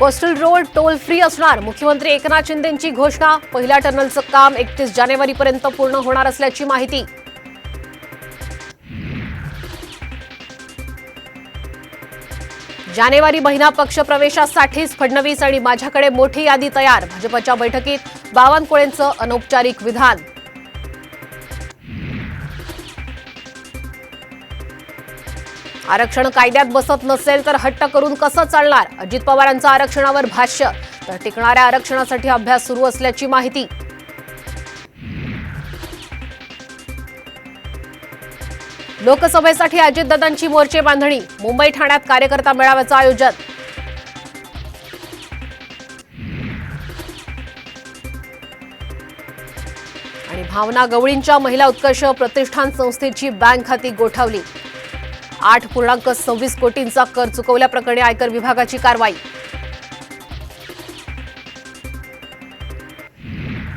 Coastal road toll free असणार. मुख्यमंत्री एकनाथ शिंदेंची घोषणा. पहिल्या टनलचं काम एकतीस जानेवारीपर्यंत पूर्ण होणार असल्याची माहिती. जानेवारी महिना पक्ष प्रवेशासाठीच फडणवीस आणि माझ्याकडे मोठी यादी तयार. भाजपच्या बैठकीत बावनकुळेंचं अनौपचारिक विधान. आरक्षण कायद्यात बसत नसेल तर हट्ट करून कसं चालणार? अजित पवारांचं आरक्षणावर भाष्य तर टिकणाऱ्या आरक्षणासाठी अभ्यास सुरू असल्याची माहिती. लोकसभेसाठी अजितदादांची मोर्चे बांधणी मुंबई ठाण्यात कार्यकर्ता मेळाव्याचं आयोजन. आणि भावना गवळींच्या महिला उत्कर्ष प्रतिष्ठान संस्थेची बँक खाती गोठवली. आठ पूर्णांक सव्वीस कोटींचा कर चुकवल्याप्रकरणी आयकर विभागाची कारवाई